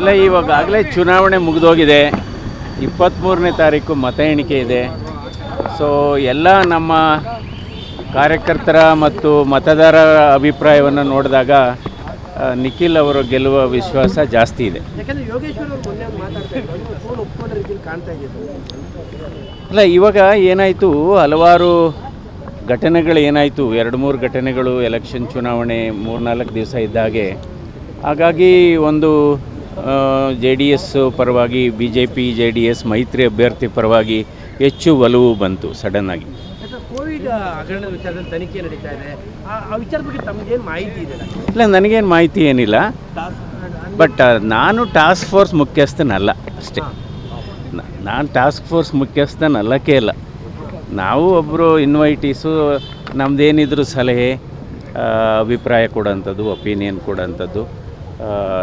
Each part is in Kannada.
ಅಲ್ಲ ಇವಾಗಲೇ ಚುನಾವಣೆ ಮುಗಿದೋಗಿದೆ. ಇಪ್ಪತ್ತ್ಮೂರನೇ ತಾರೀಕು ಮತ ಎಣಿಕೆ ಇದೆ. ಸೊ ಎಲ್ಲ ನಮ್ಮ ಕಾರ್ಯಕರ್ತರ ಮತ್ತು ಮತದಾರರ ಅಭಿಪ್ರಾಯವನ್ನು ನೋಡಿದಾಗ ನಿಖಿಲ್ ಅವರು ಗೆಲ್ಲುವ ವಿಶ್ವಾಸ ಜಾಸ್ತಿ ಇದೆ. ಅಲ್ಲ ಇವಾಗ ಏನಾಯಿತು? ಹಲವಾರು ಘಟನೆಗಳು ಏನಾಯಿತು? ಎರಡು ಮೂರು ಘಟನೆಗಳು ಎಲೆಕ್ಷನ್ ಚುನಾವಣೆ ಮೂರ್ನಾಲ್ಕು ದಿವಸ ಇದ್ದಾಗೆ ಹಾಗಾಗಿ ಒಂದು ಜೆ ಡಿ ಎಸ್ ಪರವಾಗಿ B J P J D S ಮೈತ್ರಿ ಅಭ್ಯರ್ಥಿ ಪರವಾಗಿ ಹೆಚ್ಚು ಒಲವು ಬಂತು ಸಡನ್ನಾಗಿ ಆಗಿ. ಕೋವಿಡ್ ಹಗರಣದ ವಿಚಾರದಲ್ಲಿ ತನಿಖೆ ನಡೀತಾ ಇದೆ. ಆ ವಿಚಾರದ ಬಗ್ಗೆ ತಮಗೇನು ಮಾಹಿತಿ ಇದೆ? ಇಲ್ಲ ನನಗೇನು ಮಾಹಿತಿ ಏನಿಲ್ಲ. ಬಟ್ ನಾನು ಟಾಸ್ಕ್ ಫೋರ್ಸ್ ಮುಖ್ಯಸ್ಥನಲ್ಲ ಅಷ್ಟೇ. ನಾನು ಟಾಸ್ಕ್ ಫೋರ್ಸ್ ಮುಖ್ಯಸ್ಥನಲ್ಲಕ್ಕೆ ಇಲ್ಲ. ನಾವು ಒಬ್ಬರು ಇನ್ವೈಟೀಸು ನಮ್ಮದೇನಿದ್ರು ಸಲಹೆ ಅಭಿಪ್ರಾಯ ಕೊಡೋಂಥದ್ದು ಒಪಿನಿಯನ್ ಕೊಡೋಂಥದ್ದು.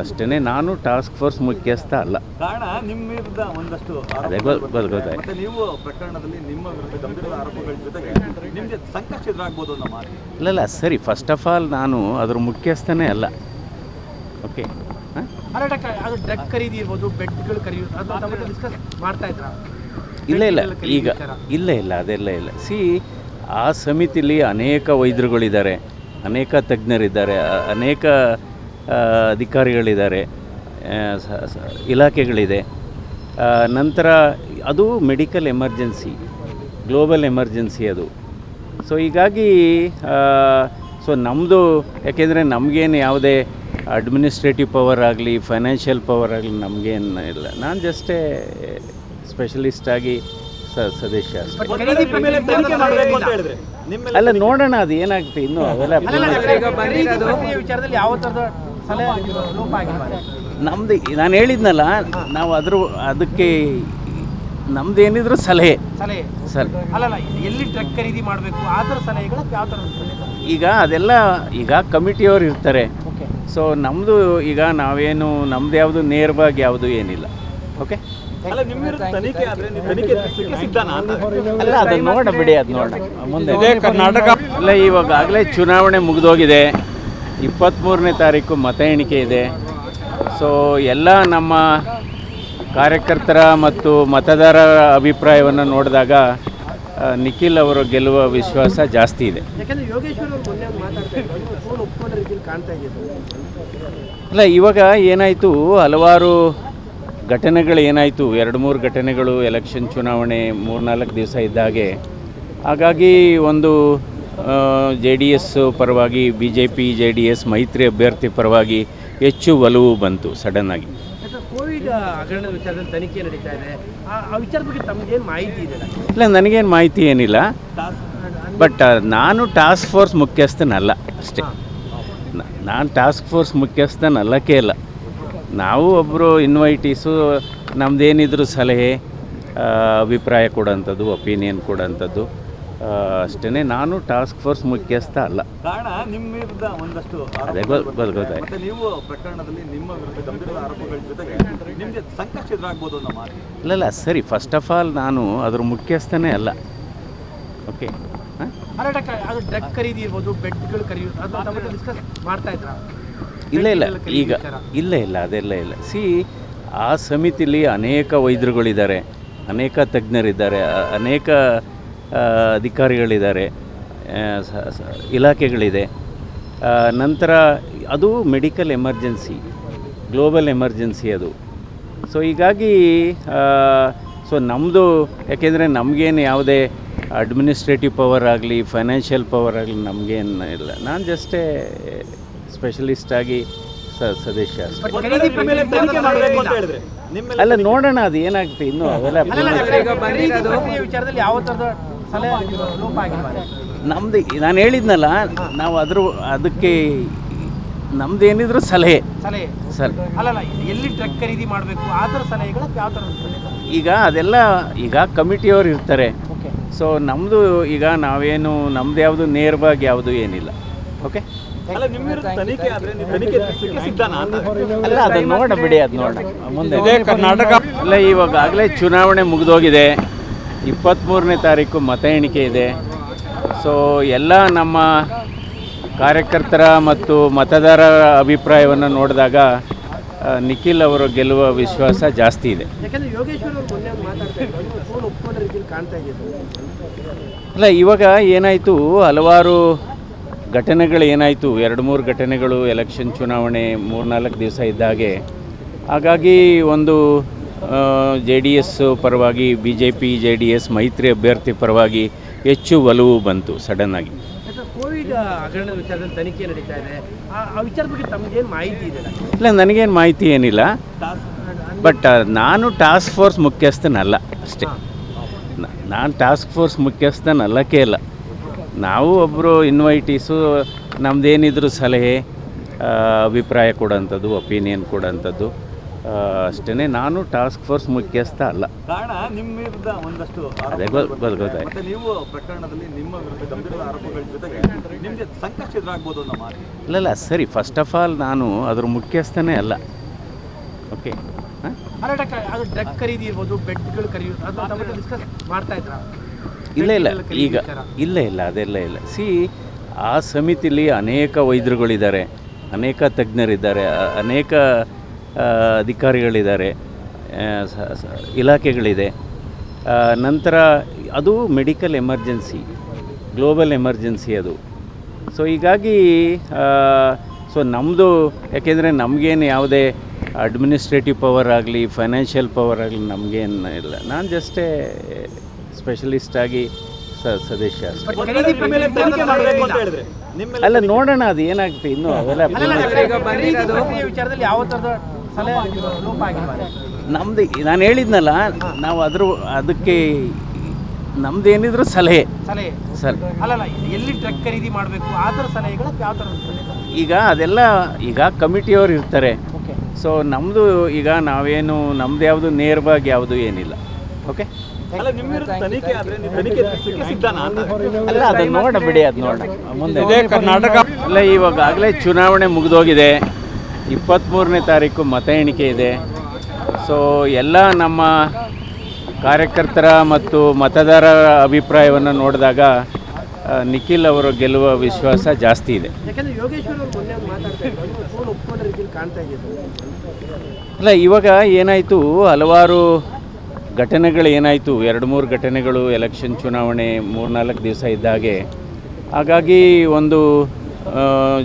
ಅಷ್ಟೇ ನಾನು ಟಾಸ್ಕ್ ಫೋರ್ಸ್ ಮುಖ್ಯಸ್ಥ ಅಲ್ಲ. ಕಾರಣ ನಿಮ್ಮ ವಿರುದ್ಧ ಒಂದಷ್ಟು ಅದೇ ಆರೋಪಗಳು ಗೊತ್ತು ಗೊತ್ತು ಗೊತ್ತಾಯ್ತು. ನೀವು ಪ್ರಕರಣದಲ್ಲಿ ನಿಮ್ಮ ವಿರುದ್ಧ ಗಂಭೀರ ಆರೋಪಗಳ ಜೊತೆಗೆ ನಿಮಗೆ ಸಂಕಷ್ಟ ಎದುರಾಗ್ಬೋದು ಅನ್ನೋ ಮಾತು. ಇಲ್ಲ ಇಲ್ಲ ಸರಿ ಫಸ್ಟ್ ಆಫ್ ಆಲ್ ನಾನು ಅದ್ರ ಮುಖ್ಯಸ್ಥನೇ ಅಲ್ಲ. ಓಕೆ ಅದು ಡ್ರಗ್ ಖರೀದಿ ಇರ್ಬೋದು ಬೆಡ್ಗಳು ಖರೀದಿ ಅದು ತಮ್ಮ ಡಿಸ್ಕಸ್ ಮಾಡ್ತಾ ಇದ್ರ? ಇಲ್ಲ ಇಲ್ಲ ಈಗ ಇಲ್ಲ ಇಲ್ಲ ಅದೆಲ್ಲ ಇಲ್ಲ. ಸಿ ಆ ಸಮಿತಿಲಿ ಅನೇಕ ವೈದ್ಯರುಗಳಿದ್ದಾರೆ ಅನೇಕ ತಜ್ಞರಿದ್ದಾರೆ ಅನೇಕ ಅಧಿಕಾರಿಗಳಿದ್ದಾರೆ ಇಲಾಖೆಗಳಿದೆ. ನಂತರ ಅದು ಮೆಡಿಕಲ್ ಎಮರ್ಜೆನ್ಸಿ ಗ್ಲೋಬಲ್ ಎಮರ್ಜೆನ್ಸಿ ಅದು. ಸೊ ಹೀಗಾಗಿ ಸೊ ನಮ್ಮದು ಯಾಕೆಂದರೆ ನಮಗೇನು ಯಾವುದೇ ಅಡ್ಮಿನಿಸ್ಟ್ರೇಟಿವ್ ಪವರ್ ಆಗಲಿ ಫೈನಾನ್ಷಿಯಲ್ ಪವರ್ ಆಗಲಿ ನಮಗೇನು ಇಲ್ಲ. ನಾನು ಜಸ್ಟೇ ಸ್ಪೆಷಲಿಸ್ಟ್ ಆಗಿ ಸ ಸದಸ್ಯ ಅಷ್ಟೇ ಮೇಲೆ ತನಿಖೆ ಮಾಡಬೇಕು ಅಂತ ಹೇಳಿದ್ರೆ. ಅಲ್ಲ ನೋಡೋಣ ಅದು ಏನಾಗುತ್ತೆ ಇನ್ನೂ ಅವೆಲ್ಲ ನಮ್ದು ನಾನು ಹೇಳಿದ್ನಲ್ಲ ನಾವು ಅದ್ರ ಅದಕ್ಕೆ ನಮ್ದು ಏನಿದ್ರು ಸಲಹೆ. ಸಲಹೆ. ಸರ್ ಅಲ್ಲಲ್ಲ ಎಲ್ಲಿ ಟ್ರಕ್ ಖರೀದಿ ಮಾಡಬೇಕು ಆ ಥರ ಸಲಹೆಗಳು ಯಾವ ಥರ ಈಗ ಅದೆಲ್ಲ ಈಗ ಕಮಿಟಿಯವರು ಇರ್ತಾರೆ. ಓಕೆ ಸೊ ನಮ್ಮದು ಈಗ ನಾವೇನು ನಮ್ದು ಯಾವುದು ನೇರವಾಗಿ ಯಾವುದು ಏನಿಲ್ಲ. ಓಕೆ ಅಲ್ಲ ಅದನ್ನ ನೋಡ ಬಿಡಿ ಅದು ನೋಡ ಮುಂದೆ. ಕರ್ನಾಟಕ. ಅಲ್ಲ ಇವಾಗಲೇ ಚುನಾವಣೆ ಮುಗಿದೋಗಿದೆ. ಇಪ್ಪತ್ತ್ಮೂರನೇ ತಾರೀಕು ಮತ ಎಣಿಕೆ ಇದೆ. ಸೊ ಎಲ್ಲ ನಮ್ಮ ಕಾರ್ಯಕರ್ತರ ಮತ್ತು ಮತದಾರರ ಅಭಿಪ್ರಾಯವನ್ನು ನೋಡಿದಾಗ ನಿಖಿಲ್ ಅವರು ಗೆಲ್ಲುವ ವಿಶ್ವಾಸ ಜಾಸ್ತಿ ಇದೆ. ಅಲ್ಲ ಇವಾಗ ಏನಾಯಿತು ಹಲವಾರು ಘಟನೆಗಳು ಏನಾಯಿತು ಎರಡು ಮೂರು ಘಟನೆಗಳು ಎಲೆಕ್ಷನ್ ಚುನಾವಣೆ ಮೂರ್ನಾಲ್ಕು ದಿವಸ ಇದ್ದಾಗೆ ಹಾಗಾಗಿ ಒಂದು ಜೆ ಡಿ ಎಸ್ ಪರವಾಗಿ B J P J D S ಮೈತ್ರಿ ಅಭ್ಯರ್ಥಿ ಪರವಾಗಿ ಹೆಚ್ಚು ಒಲವು ಬಂತು ಸಡನ್ನಾಗಿ ಕೋವಿಡ್ ಹಗರಣದ ವಿಚಾರದಲ್ಲಿ ತನಿಖೆ ನಡೀತಾ ಇದೆ. ಆ ಆ ವಿಚಾರದ ಬಗ್ಗೆ ತಮಗೇನು ಮಾಹಿತಿ ಇದೆ? ಇಲ್ಲ ನನಗೇನು ಮಾಹಿತಿ ಏನಿಲ್ಲ. ಬಟ್ ನಾನು ಟಾಸ್ಕ್ ಫೋರ್ಸ್ ಮುಖ್ಯಸ್ಥನಲ್ಲ ಅಷ್ಟೇ. ನಾನು ಟಾಸ್ಕ್ ಫೋರ್ಸ್ ಮುಖ್ಯಸ್ಥನಲ್ಲಕ್ಕೆ ಇಲ್ಲ. ನಾವು ಒಬ್ಬರು ಇನ್ವೈಟೀಸು ನಮ್ಮದೇನಿದ್ರು ಸಲಹೆ ಅಭಿಪ್ರಾಯ ಕೊಡೋಂಥದ್ದು ಒಪಿನಿಯನ್ ಕೊಡೋಂಥದ್ದು. ಅಷ್ಟೇ ನಾನು ಟಾಸ್ಕ್ ಫೋರ್ಸ್ ಮುಖ್ಯಸ್ಥ ಅಲ್ಲ. ಕಾರಣ ನಿಮ್ಮ ವಿರುದ್ಧ ಒಂದಷ್ಟು ಅದೇ ಆರೋಪಗಳು ಗೊತ್ತು ಗೊತ್ತು ಗೊತ್ತಾಯ್ತು ಮತ್ತೆ ನೀವು ಪ್ರಕರಣದಲ್ಲಿ ನಿಮ್ಮ ವಿರುದ್ಧ ಗಂಭೀರ ಆರೋಪಗಳ ಜೊತೆಗೆ ನಿಮಗೆ ಸಂಕಷ್ಟ ಎದುರಾಗ್ಬೋದು ಅನ್ನೋ ಮಾತು. ಇಲ್ಲ ಇಲ್ಲ ಸರಿ ಫಸ್ಟ್ ಆಫ್ ಆಲ್ ನಾನು ಅದ್ರ ಮುಖ್ಯಸ್ಥನೇ ಅಲ್ಲ. ಓಕೆ ಅದು ಡ್ರಗ್ ಖರೀದಿ ಇರ್ಬೋದು ಬೆಡ್ಗಳು ಖರೀದಿ ಅದು ತಮ್ಮ ಹತ್ರ ಡಿಸ್ಕಸ್ ಮಾಡ್ತಾ ಇದ್ರ? ಇಲ್ಲ ಇಲ್ಲ ಈಗ ಇಲ್ಲ ಇಲ್ಲ ಅದೆಲ್ಲ ಇಲ್ಲ. ಸಿ ಆ ಸಮಿತಿಲಿ ಅನೇಕ ವೈದ್ಯರುಗಳಿದ್ದಾರೆ ಅನೇಕ ತಜ್ಞರಿದ್ದಾರೆ ಅನೇಕ ಅಧಿಕಾರಿಗಳಿದ್ದಾರೆ ಇಲಾಖೆಗಳಿದೆ. ನಂತರ ಅದು ಮೆಡಿಕಲ್ ಎಮರ್ಜೆನ್ಸಿ ಗ್ಲೋಬಲ್ ಎಮರ್ಜೆನ್ಸಿ ಅದು. ಸೊ ಹೀಗಾಗಿ ಸೊ ನಮ್ಮದು ಯಾಕೆಂದರೆ ನಮಗೇನು ಯಾವುದೇ ಅಡ್ಮಿನಿಸ್ಟ್ರೇಟಿವ್ ಪವರ್ ಆಗಲಿ ಫೈನಾನ್ಷಿಯಲ್ ಪವರ್ ಆಗಲಿ ನಮಗೇನು ಇಲ್ಲ. ನಾನು ಜಸ್ಟೇ ಸ್ಪೆಷಲಿಸ್ಟ್ ಆಗಿ ಸ ಸದಸ್ಯ ಅಲ್ಲ ನೋಡೋಣ ಅದು ಏನಾಗುತ್ತೆ ಇನ್ನು ಅವೆಲ್ಲ ನಮ್ದು ನಾನು ಹೇಳಿದ್ನಲ್ಲ ನಾವು ಅದ್ರ ಅದಕ್ಕೆ ನಮ್ದು ಏನಿದ್ರು ಸಲಹೆ. ಸರ್ ಎಲ್ಲಿ ಟ್ರಕ್ ಖರೀದಿ ಮಾಡಬೇಕು ಆ ಥರ ಸಲಹೆಗಳು ಯಾವ ಥರದ ಈಗ ಅದೆಲ್ಲ ಈಗ ಕಮಿಟಿಯವರು ಇರ್ತಾರೆ. ಓಕೆ ಸೊ ನಮ್ಮದು ಈಗ ನಾವೇನು ನಮ್ದು ಯಾವುದು ನೇರವಾಗಿ ಯಾವುದು ಏನಿಲ್ಲ. ಓಕೆ ಅಲ್ಲ ಅದು ನೋಡ ಬಿಡಿ ಅದು ನೋಡ ಮುಂದೆ ಅಲ್ಲ ಇವಾಗಲೇ ಚುನಾವಣೆ ಮುಗಿದೋಗಿದೆ. ಇಪ್ಪತ್ತ್ಮೂರನೇ ತಾರೀಕು ಮತ ಎಣಿಕೆ ಇದೆ. ಸೊ ಎಲ್ಲ ನಮ್ಮ ಕಾರ್ಯಕರ್ತರ ಮತ್ತು ಮತದಾರರ ಅಭಿಪ್ರಾಯವನ್ನು ನೋಡಿದಾಗ ನಿಖಿಲ್ ಅವರು ಗೆಲ್ಲುವ ವಿಶ್ವಾಸ ಜಾಸ್ತಿ ಇದೆ. ಅಲ್ಲ ಇವಾಗ ಏನಾಯಿತು ಹಲವಾರು ಘಟನೆಗಳು ಏನಾಯಿತು ಎರಡು ಮೂರು ಘಟನೆಗಳು ಎಲೆಕ್ಷನ್ ಚುನಾವಣೆ ಮೂರ್ನಾಲ್ಕು ದಿವಸ ಇದ್ದಾಗೆ ಹಾಗಾಗಿ ಒಂದು ಜೆ ಡಿ ಎಸ್ ಪರವಾಗಿ B J P J D S ಮೈತ್ರಿ ಅಭ್ಯರ್ಥಿ ಪರವಾಗಿ ಹೆಚ್ಚು ಒಲವು ಬಂತು ಸಡನ್ನಾಗಿ ಆಗಿ. ಕೋವಿಡ್ ಹಗರಣದ ವಿಚಾರದಲ್ಲಿ ತನಿಖೆ ನಡೀತಾ ಇದೆ. ಆ ಆ ವಿಚಾರದ ಬಗ್ಗೆ ತಮಗೇನು ಮಾಹಿತಿ ಇದೆ? ಇಲ್ಲ ನನಗೇನು ಮಾಹಿತಿ ಏನಿಲ್ಲ. ಬಟ್ ನಾನು ಟಾಸ್ಕ್ ಫೋರ್ಸ್ ಮುಖ್ಯಸ್ಥನಲ್ಲ ಅಷ್ಟೇ. ನಾನು ಟಾಸ್ಕ್ ಫೋರ್ಸ್ ಮುಖ್ಯಸ್ಥನಲ್ಲಕ್ಕೆ ಇಲ್ಲ. ನಾವು ಒಬ್ಬರು ಇನ್ವೈಟೀಸು ನಮ್ಮದೇನಿದ್ರು ಸಲಹೆ ಅಭಿಪ್ರಾಯ ಕೊಡೋಂಥದ್ದು ಒಪಿನಿಯನ್ ಕೊಡೋಂಥದ್ದು. ಅಷ್ಟೇ ನಾನು ಟಾಸ್ಕ್ ಫೋರ್ಸ್ ಮುಖ್ಯಸ್ಥ ಅಲ್ಲ. ಕಾರಣ ನಿಮ್ಮ ವಿರುದ್ಧ ಒಂದಷ್ಟು ಅದೇ ಆರೋಪಗಳು ಗೊತ್ತಾಯ್ತು. ಮತ್ತೆ ನೀವು ಪ್ರಕರಣದಲ್ಲಿ ನಿಮ್ಮ ವಿರುದ್ಧ ಗಂಭೀರ ಆರೋಪಗಳ ಜೊತೆಗೆ ನಿಮಗೆ ಸಂಕಷ್ಟ ಎದುರಾಗ್ಬೋದು ಅನ್ನೋ ಮಾತು. ಇಲ್ಲಲ್ಲ ಸರಿ ಫಸ್ಟ್ ಆಫ್ ಆಲ್ ನಾನು ಅದ್ರ ಮುಖ್ಯಸ್ಥನೇ ಅಲ್ಲ. ಓಕೆ ಹಾಂ? ಅಲ್ಲ ಡಾಕ್ಟರ್ ಅದು ಡ್ರಗ್ ಖರೀದಿ ಇರ್ಬೋದು ಬೆಡ್ಗಳು ಖರೀದಿ ಅದು ಡಿಸ್ಕಸ್ ಮಾಡ್ತಾ ಇದ್ರ? ಇಲ್ಲ ಇಲ್ಲ ಈಗ ಇಲ್ಲ ಇಲ್ಲ ಅದೆಲ್ಲ ಇಲ್ಲ. ಸಿ ಆ ಸಮಿತಿಲಿ ಅನೇಕ ವೈದ್ಯರುಗಳಿದ್ದಾರೆ ಅನೇಕ ತಜ್ಞರಿದ್ದಾರೆ ಅನೇಕ ಅಧಿಕಾರಿಗಳಿದ್ದಾರೆ ಇಲಾಖೆಗಳಿದೆ. ನಂತರ ಅದು ಮೆಡಿಕಲ್ ಎಮರ್ಜೆನ್ಸಿ ಗ್ಲೋಬಲ್ ಎಮರ್ಜೆನ್ಸಿ ಅದು. ಸೊ ಹೀಗಾಗಿ ಸೊ ನಮ್ಮದು ಯಾಕೆಂದರೆ ನಮಗೇನು ಯಾವುದೇ ಅಡ್ಮಿನಿಸ್ಟ್ರೇಟಿವ್ ಪವರ್ ಆಗಲಿ ಫೈನಾನ್ಷಿಯಲ್ ಪವರ್ ಆಗಲಿ ನಮಗೇನು ಇಲ್ಲ. ನಾನು ಜಸ್ಟೇ ಸ್ಪೆಷಲಿಸ್ಟಾಗಿ ಸ ಸದಸ್ಯ ಅಲ್ಲ ನೋಡೋಣ ಅದು ಏನಾಗುತ್ತೆ ಇನ್ನೂ ಅವೆಲ್ಲ ನಮ್ದು ನಾನು ಹೇಳಿದ್ನಲ್ಲ ನಾವು ಅದ್ರ ಅದಕ್ಕೆ ನಮ್ದು ಏನಿದ್ರು ಸಲಹೆ. ಸಲಹೆ. ಸರ್ ಅಲ್ಲಲ್ಲ ಎಲ್ಲಿ ಟ್ರಕ್ ಖರೀದಿ ಮಾಡಬೇಕು ಆ ಥರ ಸಲಹೆಗಳು ಯಾವ ಥರದ ಈಗ ಅದೆಲ್ಲ ಈಗ ಕಮಿಟಿಯವರು ಇರ್ತಾರೆ. ಓಕೆ. ಸೊ ನಮ್ಮದು ಈಗ ನಾವೇನು ನಮ್ದು ಯಾವುದು ನೇರವಾಗಿ ಯಾವುದು ಏನಿಲ್ಲ. ಓಕೆ? ಅಲ್ಲ ನಿಮ್ಮ ತನಿಖೆ ಆದ್ರೆ ನೀವು ತನಿಖೆ ಎದುರಿಸ್ಲಿಕ್ಕೆ ಅಲ್ಲ ಅದು ನೋಡ ಬಿಡಿ ಅದು ನೋಡ ಮುಂದೆ. ಕರ್ನಾಟಕ ಅಲ್ಲ ಇವಾಗಲೇ ಚುನಾವಣೆ ಮುಗಿದೋಗಿದೆ. ಇಪ್ಪತ್ತ್ಮೂರನೇ ತಾರೀಕು ಮತ ಎಣಿಕೆ ಇದೆ. ಸೊ ಎಲ್ಲ ನಮ್ಮ ಕಾರ್ಯಕರ್ತರ ಮತ್ತು ಮತದಾರರ ಅಭಿಪ್ರಾಯವನ್ನು ನೋಡಿದಾಗ ನಿಖಿಲ್ ಅವರು ಗೆಲ್ಲುವ ವಿಶ್ವಾಸ ಜಾಸ್ತಿ ಇದೆ. ಅಲ್ಲ ಇವಾಗ ಏನಾಯಿತು? ಹಲವಾರು ಘಟನೆಗಳು ಏನಾಯಿತು? ಎರಡು ಮೂರು ಘಟನೆಗಳು ಎಲೆಕ್ಷನ್ ಚುನಾವಣೆ ಮೂರ್ನಾಲ್ಕು ದಿವಸ ಇದ್ದಾಗೆ. ಹಾಗಾಗಿ ಒಂದು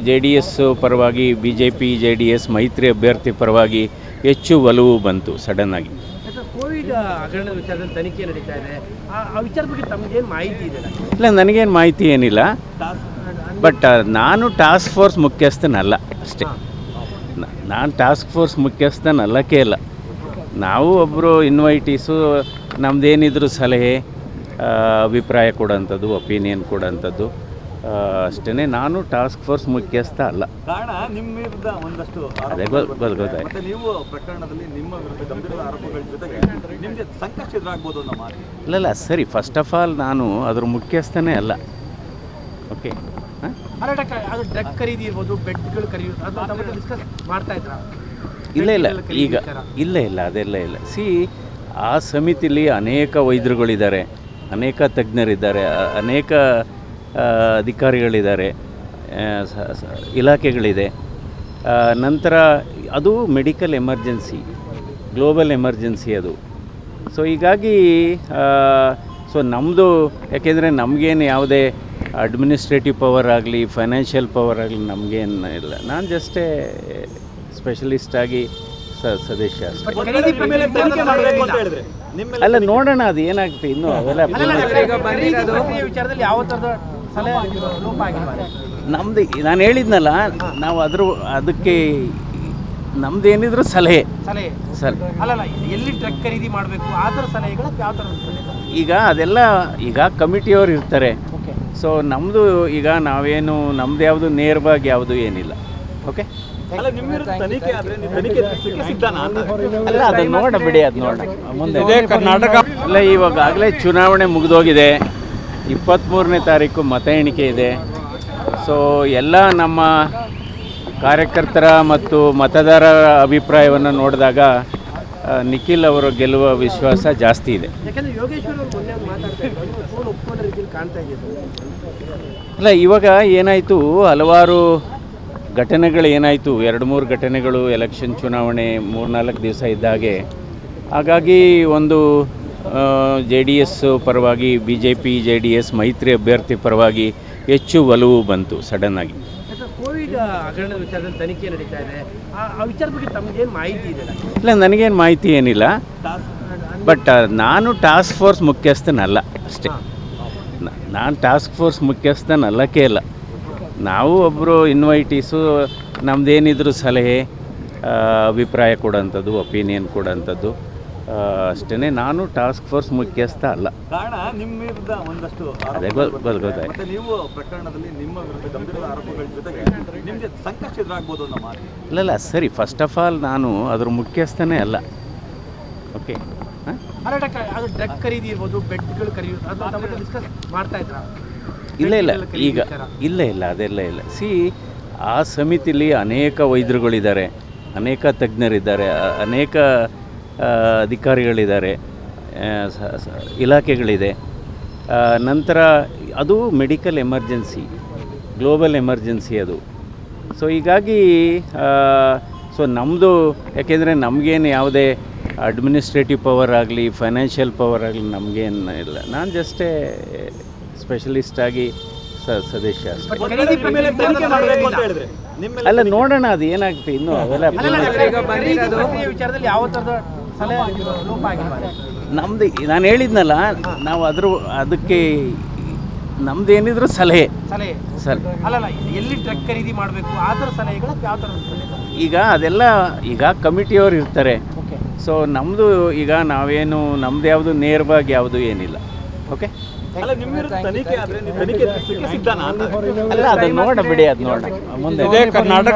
ಜೆ ಡಿ ಎಸ್ ಪರವಾಗಿ B J P J D S ಮೈತ್ರಿ ಅಭ್ಯರ್ಥಿ ಪರವಾಗಿ ಹೆಚ್ಚು ಒಲವು ಬಂತು ಸಡನ್ನಾಗಿ ಇಲ್ಲ ನನಗೇನು ಮಾಹಿತಿ ಏನಿಲ್ಲ. ಬಟ್ ನಾನು ಟಾಸ್ಕ್ ಫೋರ್ಸ್ ಮುಖ್ಯಸ್ಥನಲ್ಲ ಅಷ್ಟೇ. ನಾನು ಟಾಸ್ಕ್ ಫೋರ್ಸ್ ಮುಖ್ಯಸ್ಥನಲ್ಲಕ್ಕೆ ಇಲ್ಲ. ನಾವು ಒಬ್ಬರು ಇನ್ವೈಟೀಸು ನಮ್ದೇನಿದ್ರು ಸಲಹೆ ಅಭಿಪ್ರಾಯ ಕೊಡೋಂಥದ್ದು ಒಪಿನಿಯನ್ ಕೊಡೋಂಥದ್ದು. ಅಷ್ಟೇ ನಾನು ಟಾಸ್ಕ್ ಫೋರ್ಸ್ ಮುಖ್ಯಸ್ಥ ಅಲ್ಲ. ಕಾರಣ ನಿಮ್ಮ ವಿರುದ್ಧ ಒಂದಷ್ಟು ಅದೇ ಗೊತ್ತಾಯ್ತು. ನೀವು ಪ್ರಕರಣದಲ್ಲಿ ನಿಮ್ಮ ವಿರುದ್ಧ ಗಂಭೀರ ಆರೋಪಗಳ ಜೊತೆಗೆ ನಿಮಗೆ ಸಂಕಷ್ಟ ಎದುರಾಗ್ಬೋದು ಅನ್ನೋ ಮಾತು. ಇಲ್ಲಲ್ಲ ಸರಿ ಫಸ್ಟ್ ಆಫ್ ಆಲ್ ನಾನು ಅದ್ರ ಮುಖ್ಯಸ್ಥನೇ ಅಲ್ಲ. ಓಕೆ ಹಾಂ? ಅದು ಡ್ರಗ್ ಖರೀದಿ ಇರ್ಬೋದು ಬೆಡ್ಗಳು ಖರೀದಿ ಅದು ಡಿಸ್ಕಸ್ ಮಾಡ್ತಾ ಇದ್ರ? ಇಲ್ಲ ಇಲ್ಲ ಈಗ ಇಲ್ಲ ಇಲ್ಲ ಅದೆಲ್ಲ ಇಲ್ಲ. ಸಿ ಆ ಸಮಿತಿಲಿ ಅನೇಕ ವೈದ್ಯರುಗಳಿದ್ದಾರೆ ಅನೇಕ ತಜ್ಞರಿದ್ದಾರೆ ಅನೇಕ ಅಧಿಕಾರಿಗಳಿದ್ದಾರೆ ಇಲಾಖೆಗಳಿದೆ. ನಂತರ ಅದು ಮೆಡಿಕಲ್ ಎಮರ್ಜೆನ್ಸಿ ಗ್ಲೋಬಲ್ ಎಮರ್ಜೆನ್ಸಿ ಅದು. ಸೊ ಹೀಗಾಗಿ ಸೊ ನಮ್ಮದು ಯಾಕೆಂದರೆ ನಮಗೇನು ಯಾವುದೇ ಅಡ್ಮಿನಿಸ್ಟ್ರೇಟಿವ್ ಪವರ್ ಆಗಲಿ ಫೈನಾನ್ಷಿಯಲ್ ಪವರ್ ಆಗಲಿ ನಮಗೇನು ಇಲ್ಲ. ನಾನು ಜಸ್ಟೇ ಸ್ಪೆಷಲಿಸ್ಟ್ ಆಗಿ ಸ ಸದಸ್ಯ ಅಲ್ಲ ನೋಡೋಣ ಅದು ಏನಾಗುತ್ತೆ ಇನ್ನೂ ಅವೆಲ್ಲ ನಮ್ದು ನಾನು ಹೇಳಿದ್ನಲ್ಲ ನಾವು ಅದ್ರ ಅದಕ್ಕೆ ನಮ್ದು ಏನಿದ್ರು ಸಲಹೆ. ಸಲಹೆ. ಸರ್ ಅಲ್ಲಲ್ಲ ಎಲ್ಲಿ ಟ್ರಕ್ ಖರೀದಿ ಮಾಡಬೇಕು ಆ ಥರ ಸಲಹೆಗಳು ಯಾವ ಈಗ ಅದೆಲ್ಲ ಈಗ ಕಮಿಟಿಯವರು ಇರ್ತಾರೆ. ಓಕೆ ಸೊ ನಮ್ಮದು ಈಗ ನಾವೇನು ನಮ್ದು ಯಾವುದು ನೇರವಾಗಿ ಯಾವುದು ಏನಿಲ್ಲ. ಓಕೆ ಅಲ್ಲ ನಿಮ್ಮ ತನಿಖೆ ಆದ್ರೆ ನೀವು ತನಿಖೆ ಎದುರಿಸ್ಲಿಕ್ಕೆ ಸಿದ್ಧನಾ ಅಲ್ಲ ಅದು ನೋಡ ಬಿಡಿ ಅದು ನೋಡ ಮುಂದೆ ಕರ್ನಾಟಕ ಅಲ್ಲ ಇವಾಗಲೇ ಚುನಾವಣೆ ಮುಗಿದೋಗಿದೆ. ಇಪ್ಪತ್ತ್ಮೂರನೇ ತಾರೀಕು ಮತ ಎಣಿಕೆ ಇದೆ. ಸೊ ಎಲ್ಲ ನಮ್ಮ ಕಾರ್ಯಕರ್ತರ ಮತ್ತು ಮತದಾರರ ಅಭಿಪ್ರಾಯವನ್ನು ನೋಡಿದಾಗ ನಿಖಿಲ್ ಅವರು ಗೆಲ್ಲುವ ವಿಶ್ವಾಸ ಜಾಸ್ತಿ ಇದೆ. ಅಲ್ಲ ಇವಾಗ ಏನಾಯಿತು? ಹಲವಾರು ಘಟನೆಗಳು ಏನಾಯಿತು? ಎರಡು ಮೂರು ಘಟನೆಗಳು ಎಲೆಕ್ಷನ್ ಚುನಾವಣೆ ಮೂರ್ನಾಲ್ಕು ದಿವಸ ಇದ್ದಾಗೆ ಹಾಗಾಗಿ ಒಂದು ಜೆ ಡಿ ಎಸ್ ಪರವಾಗಿ B J P J D S ಮೈತ್ರಿ ಅಭ್ಯರ್ಥಿ ಪರವಾಗಿ ಹೆಚ್ಚು ಒಲವು ಬಂತು ಸಡನ್ನಾಗಿ ಕೋವಿಡ್ ಹಗರಣದ ವಿಚಾರದಲ್ಲಿ ತನಿಖೆ ನಡೀತಾ ಇದೆ. ಆ ವಿಚಾರ ಬಗ್ಗೆ ತಮಗೇನು ಮಾಹಿತಿ ಇದೆ? ಇಲ್ಲ ನನಗೇನು ಮಾಹಿತಿ ಏನಿಲ್ಲ. ಬಟ್ ನಾನು ಟಾಸ್ಕ್ ಫೋರ್ಸ್ ಮುಖ್ಯಸ್ಥನಲ್ಲ ಅಷ್ಟೇ. ನಾನು ಟಾಸ್ಕ್ ಫೋರ್ಸ್ ಮುಖ್ಯಸ್ಥನಲ್ಲಕ್ಕೆ ಇಲ್ಲ. ನಾವು ಒಬ್ಬರು ಇನ್ವೈಟೀಸು ನಮ್ಮದೇನಿದ್ರು ಸಲಹೆ ಅಭಿಪ್ರಾಯ ಕೊಡೋಂಥದ್ದು ಒಪಿನಿಯನ್ ಕೊಡೋಂಥದ್ದು. ಅಷ್ಟೇ ನಾನು ಟಾಸ್ಕ್ ಫೋರ್ಸ್ ಮುಖ್ಯಸ್ಥ ಅಲ್ಲ. ಕಾರಣ ನಿಮ್ಮ ವಿರುದ್ಧ ಒಂದಷ್ಟು ಅದೇ ಗೊತ್ತಾಯ್ತು. ಮತ್ತೆ ನೀವು ಪ್ರಕರಣದಲ್ಲಿ ನಿಮ್ಮ ವಿರುದ್ಧ ಗಂಭೀರ ಆರೋಪಗಳ ಜೊತೆಗೆ ನಿಮ್ಗೆ ಸಂಕಷ್ಟ ಎದುರಾಗ್ಬೋದು ಅನ್ನೋ ಮಾತು. ಇಲ್ಲಲ್ಲ ಸರಿ ಫಸ್ಟ್ ಆಫ್ ಆಲ್ ನಾನು ಅದ್ರ ಮುಖ್ಯಸ್ಥನೇ ಅಲ್ಲ. ಓಕೆ ಹಾಂ? ಅಲ್ಲ ಡಾಕ್ಟರ್ ಅದು ಡ್ರಗ್ ಖರೀದಿ ಇರ್ಬೋದು ಬೆಡ್ಗಳು ಖರೀದಿ ಅದು ತಮ್ಮ ಡಿಸ್ಕಸ್ ಮಾಡ್ತಾ ಇದ್ರ? ಇಲ್ಲ ಇಲ್ಲ ಈಗ ಇಲ್ಲ ಇಲ್ಲ ಅದೆಲ್ಲ ಇಲ್ಲ ಸಿ ಆ ಸಮಿತಿಲಿ ಅನೇಕ ವೈದ್ಯರುಗಳಿದ್ದಾರೆ ಅನೇಕ ತಜ್ಞರಿದ್ದಾರೆ ಅನೇಕ ಅಧಿಕಾರಿಗಳಿದ್ದಾರೆ ಇಲಾಖೆಗಳಿದೆ. ನಂತರ ಅದು ಮೆಡಿಕಲ್ ಎಮರ್ಜೆನ್ಸಿ ಗ್ಲೋಬಲ್ ಎಮರ್ಜೆನ್ಸಿ ಅದು. ಸೊ ಹೀಗಾಗಿ ಸೊ ನಮ್ಮದು ಯಾಕೆಂದರೆ ನಮಗೇನು ಯಾವುದೇ ಅಡ್ಮಿನಿಸ್ಟ್ರೇಟಿವ್ ಪವರ್ ಆಗಲಿ ಫೈನಾನ್ಷಿಯಲ್ ಪವರ್ ಆಗಲಿ ನಮಗೇನು ಇಲ್ಲ. ನಾನು ಜಸ್ಟೇ ಸ್ಪೆಷಲಿಸ್ಟ್ ಆಗಿ ಸ ಸದಸ್ಯ ಅಲ್ಲ ನೋಡೋಣ ಅದು ಏನಾಗುತ್ತೆ ಇನ್ನೂ ಅವೆಲ್ಲ ನಮ್ದು ನಾನು ಹೇಳಿದ್ನಲ್ಲ ನಾವು ಅದ್ರ ಅದಕ್ಕೆ ನಮ್ದು ಏನಿದ್ರು ಸಲಹೆ. ಅಲ್ಲಲ್ಲ ಎಲ್ಲಿ ಟ್ರಕ್ ಖರೀದಿ ಮಾಡಬೇಕು ಆ ಥರ ಸಲಹೆಗಳು ಯಾವ ಥರದ ಈಗ ಅದೆಲ್ಲ ಈಗ ಕಮಿಟಿಯವರು ಇರ್ತಾರೆ. ಓಕೆ. ಸೊ ನಮ್ಮದು ಈಗ ನಾವೇನು ನಮ್ದು ಯಾವುದು ನೇರವಾಗಿ ಯಾವುದು ಏನಿಲ್ಲ. ಓಕೆ ಅಲ್ಲ ನಿಮ್ಮ ವಿರುದ್ಧ ತನಿಖೆ ಆದ್ರೆ ನೀವು ತನಿಖೆ ಎದುರಿಸ್ಲಿಕ್ಕೆ ಸಿದ್ಧನಾ ಅಂತ. ಅಲ್ಲ ಅದು ನೋಡಬಿಡಿ ಅದು ನೋಡ ಮುಂದೆ. ಇದೇ ಕರ್ನಾಟಕ